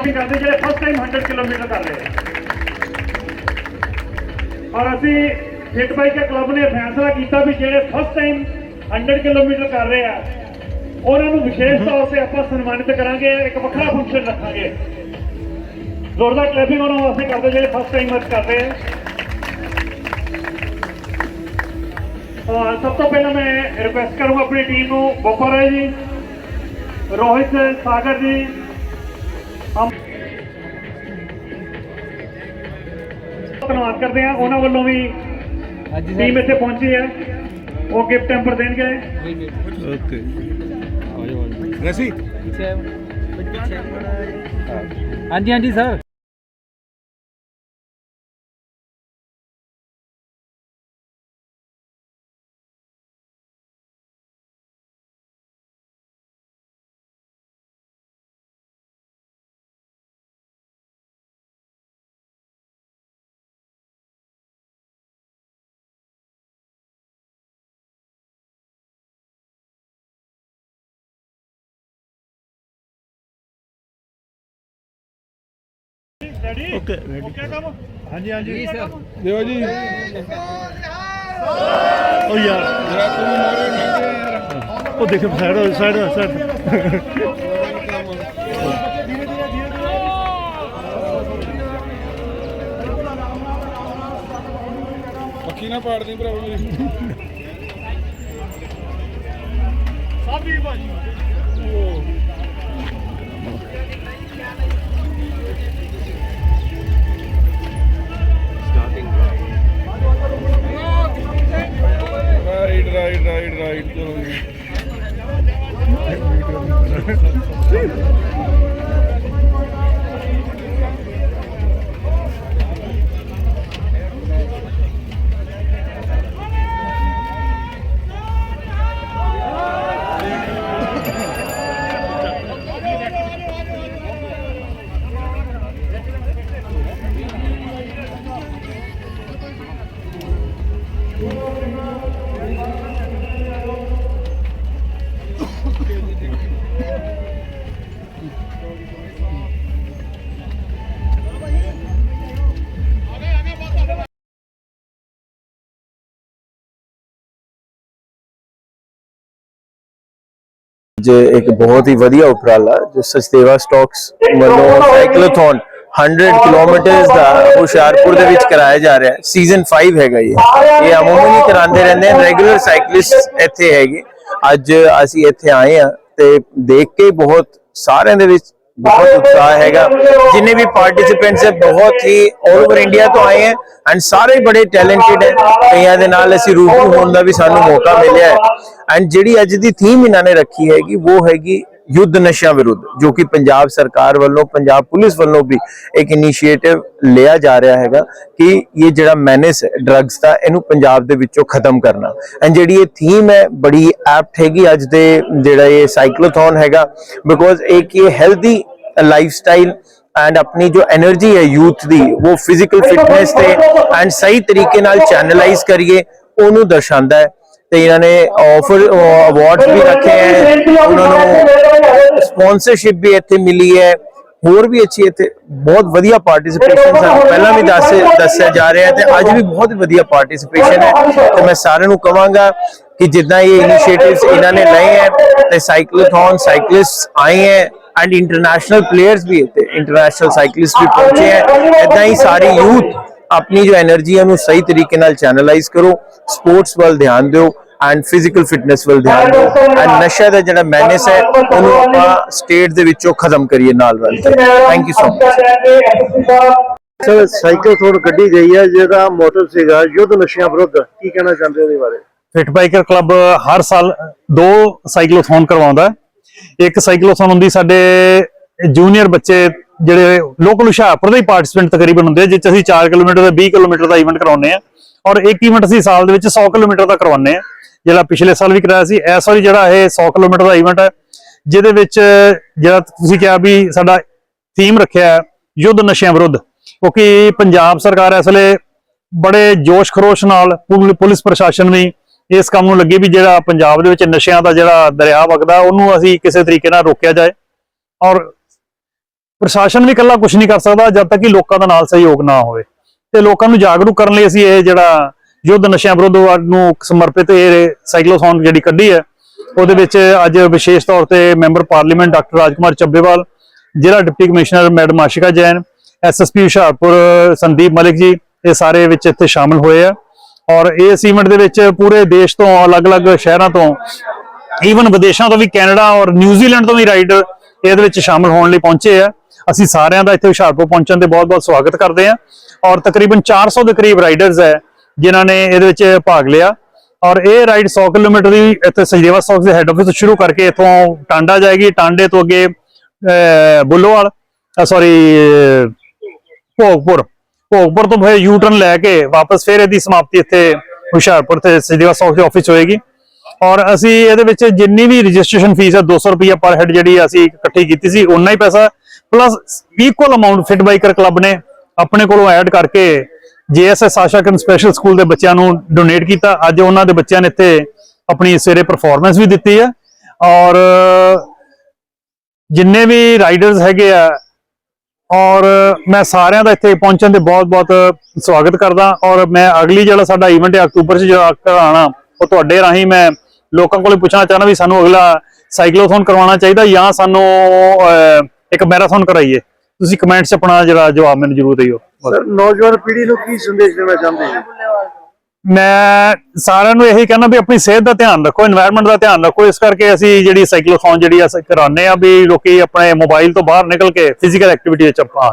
Classes ਕਰਦੇ ਜਿਹੜੇ first time 100 kilometre ਕਰ ਰਹੇ ਔਰ ਅਸੀਂ ਫਿਟ ਬਾਈਕਰ ਕਲੱਬ ਨੇ ਫੈਸਲਾ ਕੀਤਾ ਵੀ ਜਿਹੜੇ ਫਸਟ ਟਾਈਮ 100 ਕਿਲੋਮੀਟਰ ਕਰ ਰਹੇ ਆ, ਉਹਨਾਂ ਨੂੰ ਵਿਸ਼ੇਸ਼ ਤੌਰ ਤੇ ਆਪਾਂ ਸਨਮਾਨਿਤ ਕਰਾਂਗੇ, ਇੱਕ ਵੱਖਰਾ ਫੰਕਸ਼ਨ ਰੱਖਾਂਗੇ। ਜ਼ੋਰਦਾਰ ਕਲੈਪਿੰਗ ਉਹਨਾਂ ਵਾਸਤੇ ਕਰਦੇ ਜਿਹੜੇ ਫਸਟ ਟਾਈਮ ਅੱਜ ਕਰ ਰਹੇ ਆ। ਸਭ ਤੋਂ ਪਹਿਲਾਂ ਮੈਂ ਰਿਕੁਐਸਟ ਕਰੂੰਗਾ ਆਪਣੀ ਟੀਮ ਨੂੰ ਗੋਪਾ ਰਾਏ ਜੀ, ਰੋਹਿਤ, ਸਾਗਰ ਜੀ ਧੰਨਵਾਦ ਕਰਦੇ ਆ ਉਹਨਾਂ ਵੱਲੋਂ ਵੀ ਟੀਮ ਇੱਥੇ ਪਹੁੰਚੀ ਹੈ। ਉਹ ਗਿਫਟ ਟੈਂਪਰ ਦੇਣਗੇ। ਓਕੇ। ਰਸੀ? ਹਾਂਜੀ ਹਾਂਜੀ ਸਰ। ਰੈਡੀ ਓਕੇ ਓਕੇ ਕੰਮ ਹਾਂਜੀ ਹਾਂਜੀ। ਜੀ ਸਰ ਦਿਓ ਜੀ। ਓ ਯਾਰ। ਜਰਾ ਤੂੰ ਮਾਰੇ ਉਹ ਦੇਖ ਸਾਈਡ ਸਾਈਡ ਸਾਈਡ ਪੱਖੀ ਨਾ ਪਾੜਦੀ ਭਰਾਵਾ ਮੇਰੀ। ਵੀ ਭਾਜੀ। ਰਾਈਟ ਅੱਜ ਇੱਕ ਬਹੁਤ ਹੀ ਵਧੀਆ ਉਪਰਾਲਾ ਜੋ ਸਚਦੇਵਾ ਸਟਾਕਸ ਵੱਲੋਂ ਸਾਈਕਲੋਥਨ 100 ਕਿਲੋਮੀਟਰਸ ਦਾ ਹੁਸ਼ਿਆਰਪੁਰ ਦੇ ਵਿੱਚ ਕਰਾਇਆ ਜਾ ਰਿਹਾ ਹੈ। ਸੀਜ਼ਨ 5 ਹੈਗਾ ਇਹ ਇਹ ਅਮੂਮਨ ਕਰਾਉਂਦੇ ਰਹਿੰਦੇ ਹਨ ਰੈਗੂਲਰ ਸਾਈਕਲਿਸਟ ਇੱਥੇ ਹੈਗੇ। ਅੱਜ ਅਸੀਂ ਇੱਥੇ ਆਏ ਆ ਤੇ ਦੇਖ ਕੇ ਬਹੁਤ ਸਾਰਿਆਂ ਦੇ ਵਿੱਚ ਬਹੁਤ ਉਤਸ਼ਾਹ ਹੈਗਾ। ਜਿੰਨੇ ਵੀ ਪਾਰਟਿਸਿਪੈਂਟਸ ਹੈ ਬਹੁਤ ਹੀ 올 ਓਵਰ ਇੰਡੀਆ ਤੋਂ ਆਏ ਹੈ ਐਂਡ ਸਾਰੇ ਬੜੇ ਟੈਲੈਂਟਡ ਹੈ। ਕਈਆਂ ਦੇ ਨਾਲ ਅਸੀਂ ਰੂਬਰੂ ਹੋਣ ਦਾ ਵੀ ਸਾਨੂੰ ਮੌਕਾ ਮਿਲਿਆ ਹੈ। ਐਂਡ ਜਿਹੜੀ ਅੱਜ ਦੀ ਥੀਮ ਇਹਨਾਂ ਨੇ ਰੱਖੀ ਹੈਗੀ ਉਹ ਹੈਗੀ ਯੁੱਧ ਨਸ਼ਿਆਂ ਵਿਰੁੱਧ ਜੋ ਕਿ ਪੰਜਾਬ ਸਰਕਾਰ ਵੱਲੋਂ ਪੰਜਾਬ ਪੁਲਿਸ ਵੱਲੋਂ ਵੀ ਇੱਕ ਇਨੀਸ਼ੀਏਟਿਵ ਲਿਆ ਜਾ ਰਿਹਾ ਹੈਗਾ ਕਿ ਇਹ ਜਿਹੜਾ ਮੈਨੇਸ ਡਰੱਗਸ ਦਾ ਇਹਨੂੰ ਪੰਜਾਬ ਦੇ ਵਿੱਚੋਂ ਖਤਮ ਕਰਨਾ। ਐਂਡ ਜਿਹੜੀ ਇਹ ਥੀਮ ਹੈ ਬੜੀ ਐਪਟ ਹੈਗੀ ਅੱਜ ਦੇ ਜਿਹੜਾ ਇਹ ਸਾਈਕਲੋਥਨ ਹੈਗਾ ਬਿਕੋਜ਼ ਇੱਕ ਇਹ ਹੈਲਦੀ ਲਾਈਫ ਸਟਾਈਲ ਐਂਡ ਆਪਣੀ ਜੋ એનર્ਜੀ ਹੈ ਯੂਥ ਦੀ ਉਹ ਫਿਜ਼ੀਕਲ ਫਿਟਨੈਸ ਤੇ ਐਂਡ ਸਹੀ ਤਰੀਕੇ ਨਾਲ ਚੈਨਲਾਈਜ਼ ਕਰੀਏ ਉਹਨੂੰ ਦਰਸਾਉਂਦਾ ਹੈ ਤੇ ਇਹਨਾਂ ਨੇ ਆਫਰ ਅਵਾਰਡ ਵੀ ਰੱਖੇ ਹੈ ਉਹਨਾਂ ਨੂੰ ਸਪਾਂਸਰਸ਼ਿਪ ਵੀ ਇੱਥੇ ਮਿਲੀ ਹੈ ਹੋਰ ਵੀ ਅੱਛੀ ਇੱਥੇ ਬਹੁਤ ਵਧੀਆ ਪਾਰਟਿਸਿਪੇਸ਼ਨ ਸਾਨੂੰ ਪਹਿਲਾਂ ਵੀ ਦੱਸ ਦੱਸਿਆ ਜਾ ਰਿਹਾ ਤੇ ਅੱਜ ਵੀ ਬਹੁਤ ਵਧੀਆ ਪਾਰਟਿਸਿਪੇਸ਼ਨ ਹੈ। ਤੇ ਮੈਂ ਸਾਰਿਆਂ ਨੂੰ ਕਹਾਂਗਾ ਕਿ ਜਿੱਦਾਂ ਇਹ ਇਨੀਸ਼ੀਏਟਿਵਸ ਇਹਨਾਂ ਨੇ ਲਏ ਹੈ ਤੇ ਸਾਈਕਲੋਥੌਨ ਸਾਈਕਲਿਸਟਸ ਆਏ ਹੈ ਐਂਡ ਇੰਟਰਨੈਸ਼ਨਲ ਪਲੇਅਰਸ ਵੀ ਇੱਥੇ ਇੰਟਰਨੈਸ਼ਨਲ ਸਾਈਕਲਿਸਟ ਵੀ ਪਹੁੰਚੇ ਹੈ। ਇਦਾਂ ਹੀ ਸਾਰੇ ਯੂਥ ਆਪਣੀ ਜੋ એનર્ਜੀ ਹੈ ਉਹਨੂੰ ਸਹੀ ਤਰੀਕੇ ਨਾਲ ਚੈਨਲਾਈਜ਼ ਕਰੋ। ਸਪੋਰਟਸ ਵੱਲ ਧਿਆਨ ਦਿਓ। ਐਂਡ ਫਿਜ਼ੀਕਲ ਫਿਟਨੈਸ ਵੱਲ ਧਿਆਨ ਦਿਓ। ਐਂਡ ਨਸ਼ਾ ਦਾ ਜਿਹੜਾ ਮੈਨੇਸ ਹੈ ਉਹਨੂੰ ਆਪਾਂ ਸਟੇਟ ਦੇ ਵਿੱਚੋਂ ਖਤਮ ਕਰੀਏ ਨਾਲ ਵੱਲ। Thank you so much sir cycle ਥੋੜ ਕੱਢੀ ਗਈ ਹੈ ਜਿਹਦਾ ਮੋਟਿਵ ਸੀਗਾ ਯੁੱਧ ਨਸ਼ਿਆਂ ਵਿਰੁੱਧ ਕੀ ਕਹਿਣਾ ਚਾਹੁੰਦੇ ਹੋ ਇਹਦੇ ਬਾਰੇ? ਫਿਟ ਬਾਈਕਰ ਕਲੱਬ ਹਰ ਸਾਲ ਦੋ ਸਾਈਕਲੋਥੋਨ ਕਰਵਾਉਂਦਾ ਹੈ। ਇੱਕ ਸਾਈਕਲੋਥੋਨ ਹੁੰਦੀ ਸਾਡੇ ਜੂਨੀਅਰ ਬੱਚੇ ਜਿਹੜੇ ਲੋਕਲ ਹੁਸ਼ਿਆਰਪੁਰ ਦੇ ਪਾਰਟਿਸਪੈਂਟ ਤਕਰੀਬਨ ਹੁੰਦੇ ਆ ਜਿਸ 'ਚ ਅਸੀਂ 4 ਕਿਲੋਮੀਟਰ ਦਾ 20 ਕਿਲੋਮੀਟਰ ਦਾ ਇਵੈਂਟ ਕਰਾਉਂਦੇ ਆ। ਔਰ ਇੱਕ ਇਵੈਂਟ ਅਸੀਂ ਸਾਲ ਦੇ ਵਿੱਚ 100 ਕਿਲੋਮੀਟਰ ਦਾ ਕਰਵਾਉਂਦੇ ਆ। ਜਿਹੜਾ ਪਿਛਲੇ ਸਾਲ ਵੀ ਕਰਾਇਆ ਸੀ, ਇਸ ਵਾਰੀ ਜਿਹੜਾ ਇਹ 100 ਕਿਲੋਮੀਟਰ ਦਾ ਇਵੈਂਟ ਹੈ, ਜਿਹਦੇ ਵਿੱਚ, ਜਿਹੜਾ ਤੁਸੀਂ ਕਿਹਾ ਵੀ ਸਾਡਾ ਥੀਮ ਰੱਖਿਆ ਹੈ, ਯੁੱਧ ਨਸ਼ਿਆਂ ਵਿਰੁੱਧ। ਕਿਉਂਕਿ ਪੰਜਾਬ ਸਰਕਾਰ ਇਸ ਵੇਲੇ ਬੜੇ ਜੋਸ਼ ਖਰੋਸ਼ ਨਾਲ ਪੁਲਿਸ ਪ੍ਰਸ਼ਾਸਨ ਵੀ ਇਸ ਕੰਮ ਨੂੰ ਲੱਗੇ ਵੀ ਜਿਹੜਾ ਪੰਜਾਬ ਦੇ ਵਿੱਚ ਨਸ਼ਿਆਂ ਦਾ ਜਿਹੜਾ ਦਰਿਆ ਵਗਦਾ, ਉਹਨੂੰ ਅਸੀਂ ਕਿਸੇ ਤਰੀਕੇ ਨਾਲ ਰੋਕਿਆ ਜਾਏ। ਔਰ ਪ੍ਰਸ਼ਾਸਨ ਵੀ ਇਕੱਲਾ ਕੁਝ ਨਹੀਂ ਕਰ ਸਕਦਾ, ਜਦ ਤੱਕ ਕਿ ਲੋਕਾਂ ਦਾ ਨਾਲ ਸਹਿਯੋਗ ਨਾ ਹੋਵੇ। ਤੇ ਲੋਕਾਂ ਨੂੰ ਜਾਗਰੂਕ ਕਰਨ ਲਈ ਅਸੀਂ ਇਹ ਜਿਹੜਾ ਯੁੱਧ ਨਸ਼ਿਆਂ ਵਿਰੁੱਧ ਨੂੰ ਸਮਰਪਿਤ ਇਹ ਸਾਈਕਲੋਥੌਨ ਜਿਹੜੀ ਕੱਢੀ ਹੈ, ਉਹਦੇ ਵਿੱਚ ਅੱਜ ਵਿਸ਼ੇਸ਼ ਤੌਰ ਤੇ member parliament doctor Rajkumar Chabbewal, ਜ਼ਿਲ੍ਹਾ deputy commissioner madam Ashika Jain SSP Hoshiarpur Sandeep Malik ji, ਇਹ ਸਾਰੇ ਵਿੱਚ ਇੱਥੇ ਸ਼ਾਮਲ ਹੋਏ ਆ। ਔਰ ਇਸ ਇਵੈਂਟ ਦੇ ਵਿੱਚ ਪੂਰੇ ਦੇਸ਼ ਤੋਂ, ਅਲੱਗ-ਅਲੱਗ ਸ਼ਹਿਰਾਂ ਤੋਂ ਈਵਨ ਵਿਦੇਸ਼ਾਂ ਤੋਂ ਵੀ ਕੈਨੇਡਾ ਔਰ ਨਿਊਜ਼ੀਲੈਂਡ ਤੋਂ ਵੀ ਰਾਈਡਰ ਇਹਦੇ ਵਿੱਚ ਸ਼ਾਮਲ ਹੋਣ ਲਈ ਪਹੁੰਚੇ ਆ। ਅਸੀਂ ਸਾਰਿਆਂ ਦਾ ਇੱਥੇ ਹੁਸ਼ਿਆਰਪੁਰ ਪਹੁੰਚਣ ਤੇ ਬਹੁਤ-ਬਹੁਤ ਸਵਾਗਤ ਕਰਦੇ ਆ। ਔਰ ਤਕਰੀਬਨ 400 ਦੇ ਕਰੀਬ ਰਾਈਡਰਸ ਹੈ ਜਿਨ੍ਹਾਂ ਨੇ ਇਹਦੇ ਵਿੱਚ ਭਾਗ ਲਿਆ। ਔਰ ਇਹ ਰਾਈਡ 100 ਕਿਲੋਮੀਟਰ ਦੀ ਇੱਥੇ ਸਜਦੇਵਾ ਸਟਾਕਸ ਦੇ ਹੈੱਡ ਆਫਿਸ ਤੋਂ ਸ਼ੁਰੂ ਕਰਕੇ ਇੱਥੋਂ ਟਾਂਡਾ ਜਾਏਗੀ। ਟਾਂਡੇ ਤੋਂ ਅੱਗੇ ਬੁੱਲੋਵਾਲ ਸੌਰੀ ਭੋਗਪੁਰ। ਭੋਗਪੁਰ ਤੋਂ ਫਿਰ ਯੂ ਟਰਨ ਲੈ ਕੇ ਵਾਪਸ ਫਿਰ ਇਹਦੀ ਸਮਾਪਤੀ ਇੱਥੇ ਹੁਸ਼ਿਆਰਪੁਰ ਤੇ ਸਜਦੇਵਾ ਸਟਾਕਸ ਦੇ ਆਫਿਸ ਹੋਏਗੀ। ਔਰ ਅਸੀਂ ਇਹਦੇ ਵਿੱਚ ਜਿੰਨੀ ਵੀ ਰਜਿਸਟ੍ਰੇਸ਼ਨ ਫੀਸ ਹੈ 200 ਰੁਪਏ ਪਰ ਹੈਡ ਜਿਹੜੀ ਅਸੀਂ ਇਕੱਠੀ ਕੀਤੀ ਸੀ ਉਨਾ ਹੀ ਪੈਸਾ। Plus equal amount fit biker club ਨੇ ਆਪਣੇ ਕੋਲੋਂ ਐਡ ਕਰਕੇ ਜੀਐਸਐਸ ਆਸ਼ਾ ਕਨ ਸਪੈਸ਼ਲ ਸਕੂਲ ਦੇ ਬੱਚਿਆਂ ਨੂੰ ਡੋਨੇਟ ਕੀਤਾ। ਅੱਜ ਉਹਨਾਂ ਦੇ ਬੱਚਿਆਂ ਨੇ ਇੱਥੇ ਆਪਣੀ ਸਵੇਰੇ ਪਰਫਾਰਮੈਂਸ ਵੀ ਦਿੱਤੀ ਹੈ। ਔਰ ਜਿੰਨੇ ਵੀ ਰਾਈਡਰਸ ਹੈਗੇ ਆ, ਔਰ ਮੈਂ ਸਾਰਿਆਂ ਦਾ ਇੱਥੇ ਪਹੁੰਚਣ ਤੇ ਬਹੁਤ-ਬਹੁਤ ਸਵਾਗਤ ਕਰਦਾ। ਔਰ ਮੈਂ ਅਗਲੀ ਜਿਹੜਾ ਸਾਡਾ ਇਵੈਂਟ ਹੈ ਅਕਤੂਬਰ 'ਚ ਜਿਹੜਾ ਕਰਾਉਣਾ ਉਹ ਤੁਹਾਡੇ ਰਾਹੀਂ ਮੈਂ ਲੋਕਾਂ ਕੋਲੇ ਪੁੱਛਣਾ ਚਾਹਣਾ ਵੀ ਸਾਨੂੰ ਅਗਲਾ ਸਾਈਕਲੋਥੋਨ ਕਰਵਾਉਣਾ ਚਾਹੀਦਾ ਜਾਂ ਸਾਨੂੰ ਇੱਕ ਮੈਰਾਥਨ ਕਰਾਈਏ। ਤੁਸੀਂ ਕਮੈਂਟਸ 'ਚ ਆਪਣਾ ਜਿਹੜਾ ਜਵਾਬ ਮੈਨੂੰ ਜ਼ਰੂਰ ਦਿਓ। ਨੌਜਵਾਨ ਪੀੜ੍ਹੀ ਨੂੰ ਕੀ ਸੰਦੇਸ਼ ਦੇਣਾ ਚਾਹੁੰਦੇ ਹੋ? ਮੈਂ ਸਾਰਿਆਂ ਨੂੰ ਇਹੀ ਕਹਿਣਾ ਵੀ ਆਪਣੀ ਸਿਹਤ ਦਾ ਧਿਆਨ ਰੱਖੋ এনवायरमेंट ਦਾ ਧਿਆਨ ਰੱਖੋ। ਇਸ ਕਰਕੇ ਅਸੀਂ ਜਿਹੜੀ ਸਾਈਕਲ ਸਾਈਕਲੋਥੋਨ ਜਿਹੜੀ ਅਸੀਂ ਕਰਾਉਂਦੇ ਆ ਵੀ ਲੋਕੀ ਆਪਣੇ ਮੋਬਾਈਲ ਤੋਂ ਬਾਹਰ ਨਿਕਲ ਕੇ ਫਿਜ਼ੀਕਲ ਐਕਟੀਵਿਟੀ ਵਿੱਚ ਆਪਾਂ